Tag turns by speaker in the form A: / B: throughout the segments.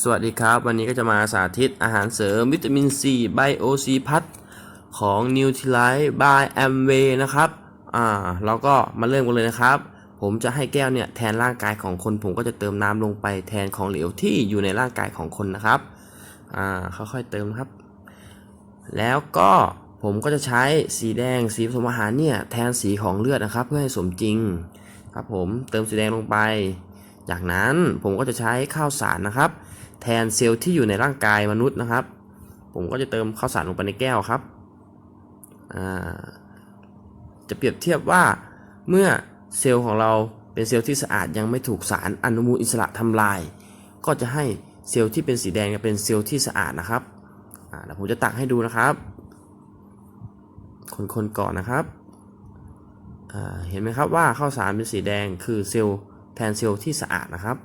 A: สวัสดีครับ วันนี้ก็จะมาสาธิตอาหารเสริมวิตามินซีไบโอซีพัทของ n u t r i l i t e by Amway นะครับ อ่าเราก็มาเริ่มกันเลยนะครับ ผมจะให้แก้วเนี่ยแทนร่างกายของคน ผมก็จะเติมน้ำลงไปแทนของเหลวที่อยู่ในร่างกายของคนนะครับ อ่าค่อยๆเติมครับ แล้วก็ผมก็จะใช้สีแดงสีผสมอาหารเนี่ยแทนสีของเลือดนะครับ เพื่อให้สมจริงครับผมเติมสีแดงลงไป จากนั้นผมก็จะใช้ข้าวสารนะครับ แทนเซลล์ที่อยู่ในร่างกายมนุษย์นะครับ ผมก็จะเติมข้าวสารลงไปในแก้วครับ จะเปรียบเทียบว่าเมื่อเซลล์ของเราเป็นเซลล์ที่สะอาดยังไม่ถูกสารอนุมูลอิสระทำลาย ก็จะให้เซลล์ที่เป็นสีแดงเป็นเซลล์ที่สะอาดนะครับเดี๋ยวผมจะตักให้ดูนะครับ คนๆก่อนนะครับ เห็นไหมครับว่าข้าวสารเป็นสีแดงคือเซลล์แทนเซลล์ที่สะอาดนะครับ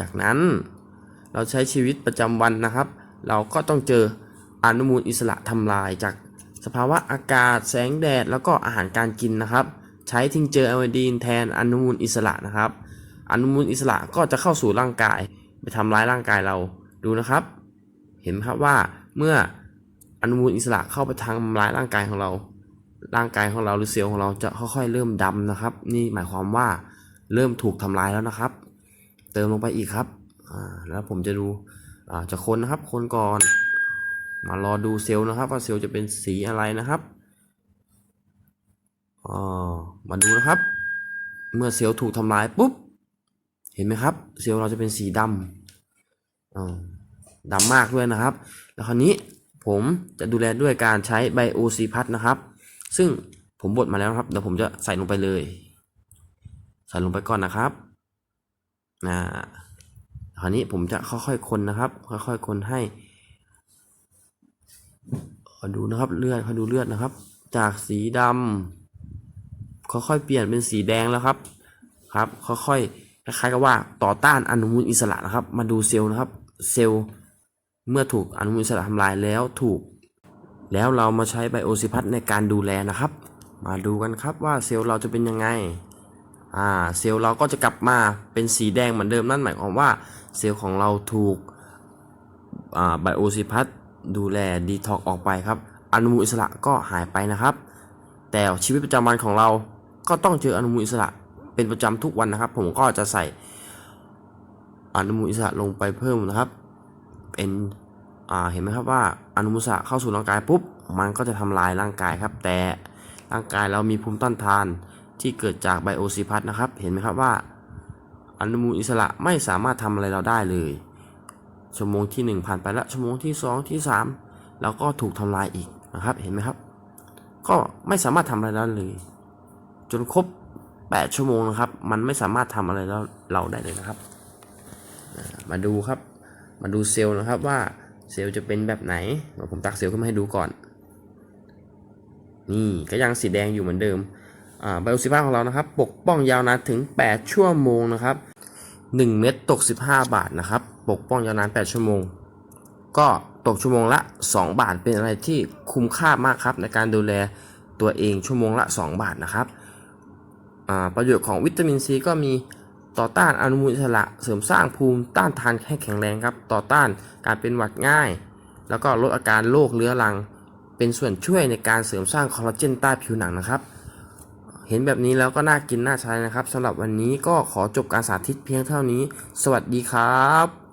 A: จากนั้นเราใช้ชีวิตประจำวันนะครับ เราก็ต้องเจออนุมูลอิสระทำลายจากสภาวะอากาศแสงแดด แล้วก็อาหารการกินนะครับ ใช้ทิ้งเจอไอโอดีนแทนอนุมูลอิสระนะครับ อนุมูลอิสระก็จะเข้าสู่ร่างกาย ไปทำร้ายร่างกายเราดูนะครับ เห็นครับว่าเมื่ออนุมูลอิสระเข้าไปทำร้ายร่างกายของเรา ร่างกายของเราหรือเซลล์ของเราจะค่อยๆเริ่มดำนะครับ นี่หมายความว่าเริ่มถูกทำลายแล้วนะครับ เติมลงไปอีกครับแล้วผมจะดูอ่าจะคนนะครับ คนก่อน มารอดูเซลล์นะครับ ว่าเซลล์จะเป็นสีอะไรนะครับอ๋อมาดูนะครับ เมื่อเซลล์ถูกทำลายปุ๊บ เห็นไหมครับ เซลล์เราจะเป็นสีดำอ่าดำมากด้วยนะครับ แล้วคราวนี้ผมจะดูแลด้วยการใช้ไบโอซีพัทนะครับ ซึ่งผมบดมาแล้วครับ เดี๋ยวผมจะใส่ลงไปเลย ใส่ลงไปก่อนนะครับ นะคราวนี้ผมจะค่อยๆคนนะครับ ค่อยๆคนให้ขอดูนะครับเลือดขอดูเลือดนะครับ จากสีดำค่อยๆเปลี่ยนเป็นสีแดงแล้วครับครับ ค่อยๆคล้ายๆกับว่าต่อต้านอนุมูลอิสระนะครับ มาดูเซลล์นะครับ เซลล์เมื่อถูกอนุมูลอิสระทำลายแล้วถูก แล้วเรามาใช้ไบโอซิพัทในการดูแลนะครับ มาดูกันครับว่าเซลล์เราจะเป็นยังไง อ่าเซลล์เราก็จะกลับมาเป็นสีแดงเหมือนเดิมนั่นหมายความว่าเซลล์ของเราถูกอ่าไบโอซิพัทดูแลดีท็อกออกไปครับ อนุมูลอิสระก็หายไปนะครับ แต่ชีวิตประจำวันของเราก็ต้องเจออนุมูลอิสระเป็นประจำทุกวันนะครับ ผมก็จะใส่อนุมูลอิสระลงไปเพิ่มนะครับ เป็นอ่าเห็นไหมครับว่าอนุมูลอิสระเข้าสู่ร่างกายปุ๊บมันก็จะทำลายร่างกายครับ แต่ร่างกายเรามีภูมิต้านทาน ที่เกิดจากไบโอซิพัทนะครับ เห็นไหมครับว่า อนุมูลอิสระไม่สามารถทำอะไรเราได้เลย ชั่วโมงที่ 1 ผ่านไปแล้วชั่วโมงที่ 2 ที่3เราก็ถูกทำลายอีกนะครับเห็นไหมครับ ก็ไม่สามารถทำอะไรเราเลย จนครบ 8 ชั่วโมงนะครับ มันไม่สามารถทำอะไรเราเราได้เลยนะครับ มาดูครับ มาดูเซลล์นะครับว่าเซลล์จะเป็นแบบไหนผมตักเซลล์ขึ้นมาให้ดูก่อน นี่ก็ยังสีแดงอยู่เหมือนเดิม ไบโอซิฟ้าของเรานะครับ ปกป้องยาวนานถึง 8 ชั่วโมงนะครับ 1 เม็ดตก 15 บาทนะครับ ปกป้องยาวนาน 8 ชั่วโมง ก็ตกชั่วโมงละ 2 บาทเป็นอะไรที่คุ้มค่ามากครับ ในการดูแลตัวเองชั่วโมงละ 2 บาทนะครับประโยชน์ของวิตามินซีก็มีต่อต้านอนุมูลอิสระเสริมสร้างภูมิต้านทานให้แข็งแรงครับ ต่อต้านการเป็นหวัดง่าย แล้วก็ลดอาการโรคเรื้อรัง เป็นส่วนช่วยในการเสริมสร้างคอลลาเจนใต้ผิวหนังนะครับ เห็นแบบนี้แล้วก็น่ากินน่าใช้นะครับสำหรับวันนี้ก็ขอจบการสาธิตเพียงเท่านี้ สวัสดีครับ